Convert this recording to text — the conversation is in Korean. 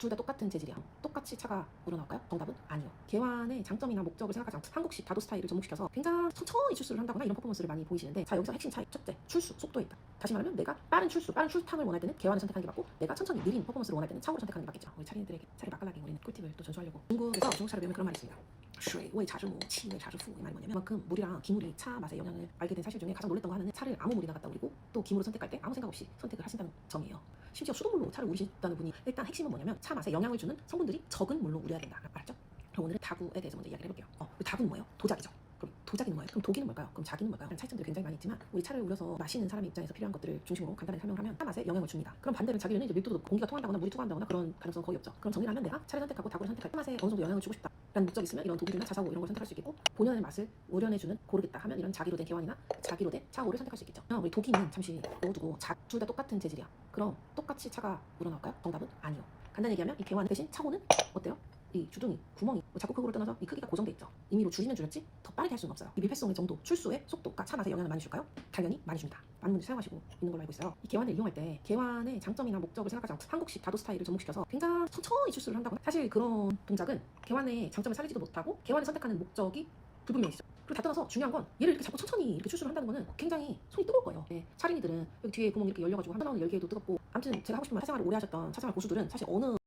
둘 다 똑같은 재질이야. 똑같이 차가 우러나올까요? 정답은 아니요. 개환의 장점이나 목적을 생각하지 않고 한국식 다도 스타일을 접목시켜서 굉장히 천천히 출수를 한다거나 이런 퍼포먼스를 많이 보이시는데 자 여기서 핵심 차이 첫째 출수 속도에 있다. 다시 말하면 내가 빠른 출수, 빠른 출탕을 원할 때는 개환을 선택하는 게 맞고 내가 천천히 느린 퍼포먼스를 원할 때는 차고를 선택하는 게 맞겠죠. 우리 차린들에게 차를 맛깔나게 우리는 꿀팁을 또 전수하려고 중국에서 중국 차를 배우면 그런 말이 있습니다. 水为茶之母, 치为茶之父. 이 말이 뭐냐면 그만큼 물이랑 기물이 차 맛의 영향을 알게 된 사실 중에 가장 놀랬던 거 하나는 차를 아무 물이나 갖다 우리고 또 기물을 선택할 때 아무 생각 없이 선택을 하신다는 점이에요. 심지어 수돗물로 차를 우리신다는 분이 일단 핵심은 뭐냐면 차 맛에 영향을 주는 성분들이 적은 물로 우려야 된다. 알았죠? 그럼 오늘은 다구에 대해서 먼저 이야기를 해볼게요. 어, 다구는 뭐예요? 도자기죠. 그럼 도자기는 뭐예요? 그럼 독일은 뭘까요? 그럼 자기는 뭘까요? 차이점들이 굉장히 많이 있지만 우리 차를 우려서 마시는 사람의 입장에서 필요한 것들을 중심으로 간단하게 설명을 하면 차 맛에 영향을 줍니다. 그럼 반대로 자기는 이제 밀도도 공기가 통한다거나 물이 통한다거나 그런 가능성 거의 없죠. 그럼 정리를 하면 내가 차를 선택하고 다구를 선택할 때 맛에 어느 정도 영향을 주고 싶다 라는 목적이 있으면 이런 독일이나 자사고 이런 걸 선택할 수 있겠고 본연의 맛을 우려내주는 고르겠다 하면 이런 자기로 된 개환이나 자기로 된 차고를 선택할 수 있겠죠. 우리 독일은 잠시 넣어두고 둘 다 똑같은 재질이야. 그럼 똑같이 차가 우러나올까요? 정답은 아니요. 간단히 얘기하면 이 개환 대신 차고는 어때요? 이 주둥이, 구멍이 뭐 작고 크고를 떠나서 이 크기가 고정돼 있죠. 임의로 줄이면 줄였지 더 빠르게 할 수는 없어요. 이 밀폐성의 정도, 출수의 속도가 차 맛에 영향을 많이 줄까요? 당연히 많이 줍니다. 많은 분들이 사용하시고 있는 걸로 알고 있어요. 이 개환을 이용할 때 개환의 장점이나 목적을 생각하지 않고 한국식 다도 스타일을 접목시켜서 굉장히 천천히 출수를 한다거나 사실 그런 동작은 개환의 장점을 살리지도 못하고 개환을 선택하는 목적이 불분명해지죠. 그리고 다 떠나서 중요한 건 얘를 이렇게 자꾸 천천히 이렇게 출수를 한다는 거는 굉장히 손이 뜨거울 거예요. 네, 차린이들은 여기 뒤에 구멍 이렇게 열려가지고 한 번은 열기에도 뜨겁고 아무튼 제가 하고 싶은 말 사생활을 오래 하셨던 차생활 고수들은 사실 어느